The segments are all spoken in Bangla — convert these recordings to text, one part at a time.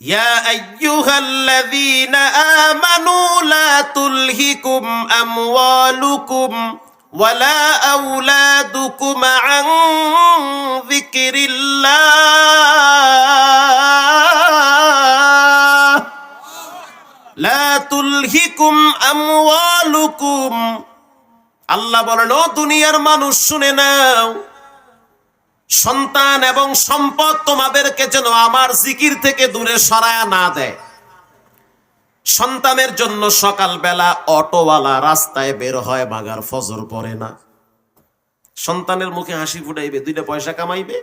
يا أيها الذين آمنوا لا تلهكم أموالكم ولا أولادكم عن ذكر الله لا تلهكم أموالكم আল্লাহ বলেন ও দুনিয়ার মানুষ শুনে নাও সন্তান এবং সম্পদ তোমাদেরকে যেন আমার জিকির থেকে দূরে সরায়া না দেয়। সন্তানের জন্য সকালবেলা অটোওয়ালা রাস্তায় বের হয় বাগার ফজর পড়ে না। সন্তানের মুখে হাসি ফুটাইবে, দুইটা পয়সা কামাইবে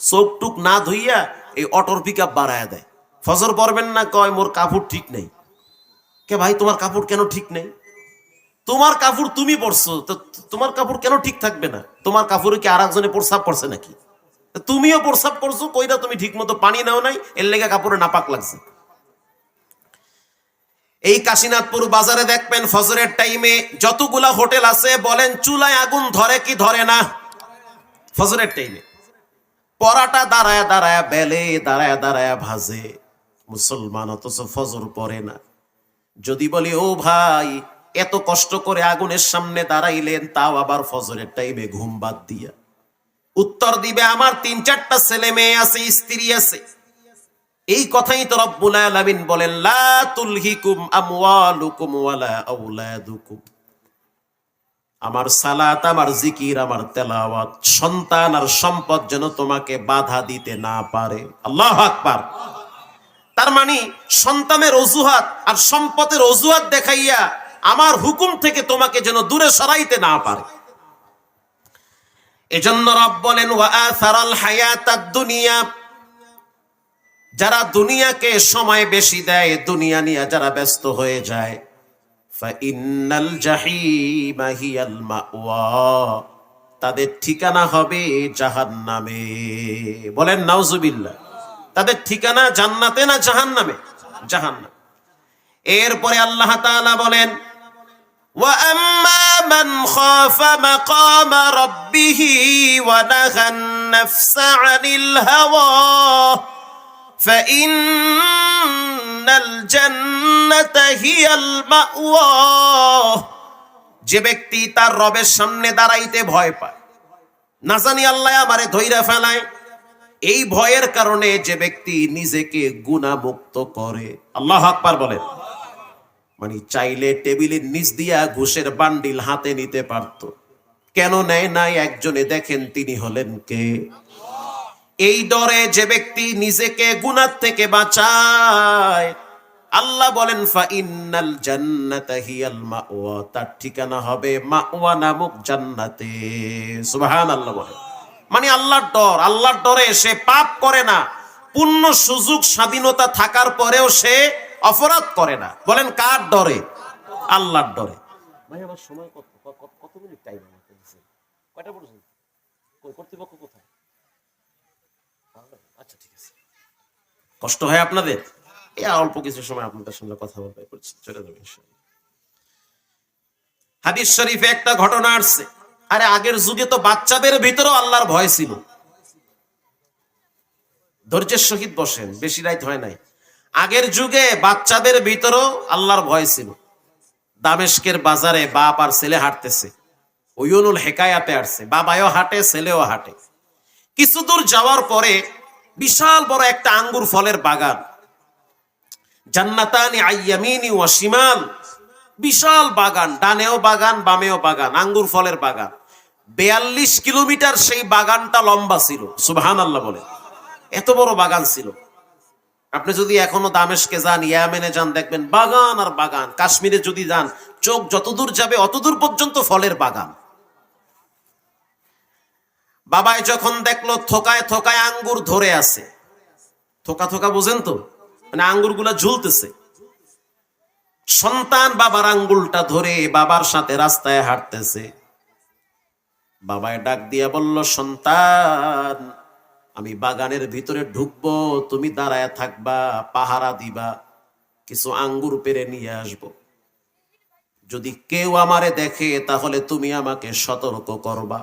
চোখ টুক না ধুইয়া এই অটোর পিক আপ বাড়ায় দেয়। ফজর পড়বেন না, কয়, মোর কাপড় ঠিক নেই। কে, ভাই, তোমার কাপড় কেন ঠিক নেই? তোমার কাপড় তুমি পরছো, তো তোমার কাপড় কেন ঠিক থাকবে না? তোমার কাপড়ে কি আর একজনে প্রসাব করছে নাকি? তুমিও প্রসাব করছ, কইরা তুমি ঠিক মতো পানি নাও নাই, এর লেগে কাপড়ে নাপাক লাগছে। এই কাশীনাথপুর বাজারে দেখবেন ফজরের টাইমে যতগুলা হোটেল আছে, বলেন চুলায় আগুন ধরে কি ধরে না? ফজরের টাইমে পরাটা দাঁড়ায় দাঁড়ায়, বেলে দাঁড়ায় দাঁড়ায় ভাজে। মুসলমান অথচ ফজর পড়ে না। যদি বলি, ও ভাই, এত কষ্ট করে আগুনের সামনে দাঁড়াইলেন, তাও আবার ফজরের টাইমে ঘুম বাদ দিয়া। উত্তর দিবে, আমার তিন, চারটা ছেলে মেয়ে আছে, স্ত্রী আছে। এই কথাই তো রব্বুল আলামিন বলেন আমার সালাত, আমার জিকির, আমার তেলাওয়াত, সন্তান আর সম্পদ যেন তোমাকে বাধা দিতে না পারে। আল্লাহ আকবার। তার মানে সন্তানের অজুহাত আর সম্পদের অজুহাত দেখাইয়া আমার হুকুম থেকে তোমাকে যেন দূরে সরাইতে না পারে। এজন্য রব বলেন দুনিয়া যারা দুনিয়াকে সময় বেশি দেয়, দুনিয়া নিয়ে যারা ব্যস্ত হয়ে যায় তাদের ঠিকানা হবে জাহান্নামে। বলেন, নাউজুবিল্লাহ। তাদের ঠিকানা জান্নাতে না জাহান্নামে? জাহান্নাম। এরপরে আল্লাহ বলেন وأما من خاف مقام ربه ونهى النفس عن الهوى فإن الجنة هي المأوى যে ব্যক্তি তার রবের সামনে দাঁড়াইতে ভয় পায় না জানি আল্লাহ আমারে ধৈরা ফেলায় এই ভয়ের কারণে যে ব্যক্তি নিজেকে গুণামুক্ত করে আল্লাহ আকবার বলেন মানে চাইলে টেবিলের নিচ দিয়া ঘুষের বান্ডিল হাতে নিতে পারত। কেন নেয় নাই? একজনে দেখেন তিনি হলেন কে? এই ডরে যে ব্যক্তি নিজেকে গুনার থেকে বাঁচায়, আল্লাহ বলেন, ফা ইন্নাল জান্নাতা হিয়াল মাওয়া। তার ঠিকানা হবে মাওয়া নামক জান্নাতে। সুবহানাল্লাহ বলেন মানে আল্লাহর ডর, আল্লাহর ডরে সে পাপ করে না। পূর্ণ সুযোগ স্বাধীনতা থাকার পরেও সে অপরাধ করে না। বলেন কার ডরে? আল্লাহর ডরে। ভাই আমার সময় কত? কত- মিনিট টাইম আমাকে দিয়েছেন কয়টা পর্যন্ত? কই কর্তৃপক্ষ কোথায়? আচ্ছা ঠিক আছে। কষ্ট হয় আপনাদের? এই অল্প কিছু সময় আপনাদের সঙ্গে কথা বলবে চলে হাদিস শরীফে একটা ঘটনা আসছে। আরে আগের যুগে তো বাচ্চাদের ভিতরেও আল্লাহর ভয় ছিল। ধৈর্যের সহিত বসেন বেশি রাত হয় নাই। আগের যুগে বাচ্চাদের ভিতরেও আল্লাহর ভয় ছিল। দামেস্কের বাজারে বাপ আর ছেলে হাঁটতেছে। ওয়ুনুল হেকায়াতে আসছে। বাবাও হাঁটে, ছেলেও হাঁটে। কিছু দূর যাওয়ার পরে বিশাল বড় একটা আঙ্গুর ফলের বাগান। জান্নাতানি আইয়ামিনি ওয়া শিমাল। বিশাল বাগান, ডানেও বাগান, বামেও বাগান, আঙ্গুর ফলের বাগান। বেয়াল্লিশ কিলোমিটার সেই বাগানটা লম্বা ছিল সুবহান আল্লাহ বলে। এত বড় বাগান ছিল। আপনি যদি এখনও দামেশকে যান, ইয়ামেনে যান, দেখবেন বাগান আর বাগান। কাশ্মীরে যদি যান, চোখ যতদূর যাবে, অতদূর পর্যন্ত ফলের বাগান। বাবাই যখন দেখল, থোকায় থোকায় আঙ্গুর ধরে আছে। থোকা থোকা বোঝেন তো? মানে আঙ্গুরগুলা ঝুলতেছে। সন্তান বাবার আঙ্গুলটা ধরে বাবার সাথে রাস্তায় হাঁটতেছে। বাবায় ডাক দিয়া বলল, সন্তান আমি বাগানের ভিতরে ঢুকবো, তুমি দাঁড়ায় থাকবা, পাহারা দিবা, কিছু আঙ্গুর পেরে নিয়ে আসব। যদি কেউ আমারে দেখে, তাহলে তুমি আমাকে সতর্ক করবা।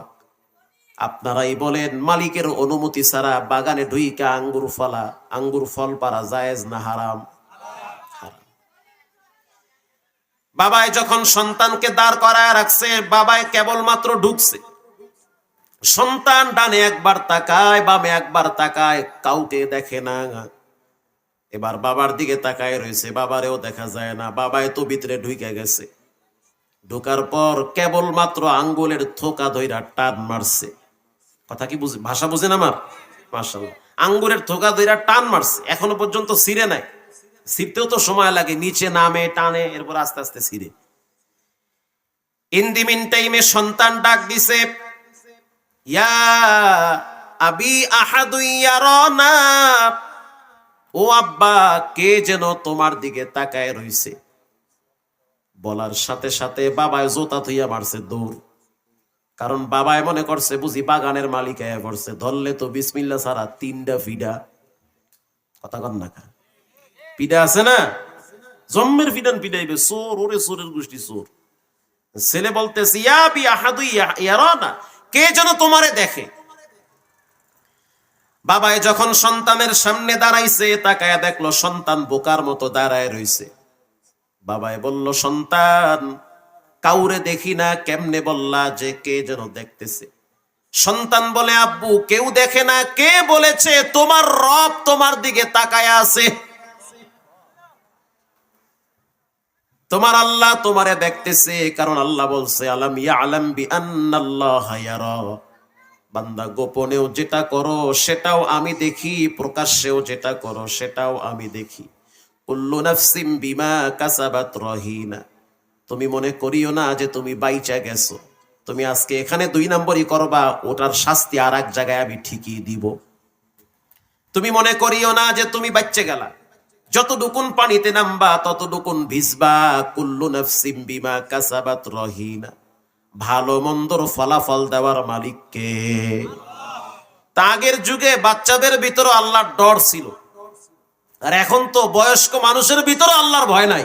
আপনারাই বলেন, মালিকের অনুমতি ছাড়া বাগানে ঢুইকা আঙ্গুর ফলা, আঙ্গুর ফল পারা জায়েজ না হারাম। বাবাই যখন সন্তানকে দাঁড় করায় রাখছে, বাবাই কেবলমাত্র ঢুকছে। সন্তান ডানে একবার তাকায়, বামে একবার তাকায়, কাউকে দেখে না। এবার বাবার দিকে তাকায় রয়েছে, বাবারেও দেখা যায় না বাবায় তো ভিতরে ঢুকে গেছে। ঢোকার পর কেবলমাত্র আঙ্গুলের থোকা ধইরা টান মারছে। কথা কি বুঝে ভাষা বুঝেন আমার? মার্শাল্লাহ আঙ্গুলের থোকা ধইরা টান মারছে, এখনও পর্যন্ত ছিঁড়ে নাই। ছিঁড়তেও তো সময় লাগে, নিচে নামে, টানে, এরপর আস্তে আস্তে ছিঁড়ে। ইন দি মিন টাইমে সন্তান ডাক দিছে ও আব্বা, কে যেন তোমার দিকে তাকায় রইছে। বলার সাথে সাথে বাবায় জোতা থইয়া মারছে দৌড়। কারণ বাবায় মনে করছে, বুঝি বাগানের মালিক করছে ধরলে তো বিসমিল্লা ছাড়া তিনটা ফিডা। কথা কন না পিডা আছে না? জম্মের ফিডান পিডাইবে চোর, ওরে চোরের গোষ্ঠী চোর। ছেলে বলতেছে, ইয়া বি আহাদু ইয়া- ইয়ারানা। কে যেন তোমারে দেখে? বাবায় যখন সন্তানের সামনে দাঁড়াইছে, তাকায় দেখল সন্তান বোকার মতো দাঁড়ায় রইছে। বাবায় বলল, সন্তান, কাউরে দেখি না, কেমনে বললা যে কে যেন দেখতেছে? সন্তান বলে, আব্বু, কেউ দেখে না। কে বলেছে? তোমার রব তোমার দিকে তাকায় আছে। তোমার আল্লাহ তোমারে দেখতেছে, কারণ আল্লাহ বলছে, আলাম ইয়ালাম বি আন্নাল্লাহ বান্দা গোপনেও যেটা করো, সেটাও আমি দেখি, প্রকাশ্যেও যেটা করো, সেটাও আমি দেখি। কুল্লু নাফসিম বিমা কাসাবাত রহিনা। তুমি মনে করিও না যে তুমি বাইচা গেছো। তুমি আজকে এখানে দুই নম্বরই করবা, ওটার শাস্তি আর এক জায়গায় আমি ঠিকই দিব। তুমি মনে করিও না যে তুমি বাচ্চা গেলা। যতটুকুন পানিতে নামবা, ততটুকুন ভিজবা। কুল্লু নফসিম বিমা কাসাবাত রহিনা ভালো মন্দর ফলাফল দেওয়ার মালিককে। তা আগের যুগে বাচ্চাদের ভিতরে আল্লাহর ডর ছিল। আর এখন তো বয়স্ক মানুষের ভিতরে আল্লাহর ভয় নাই।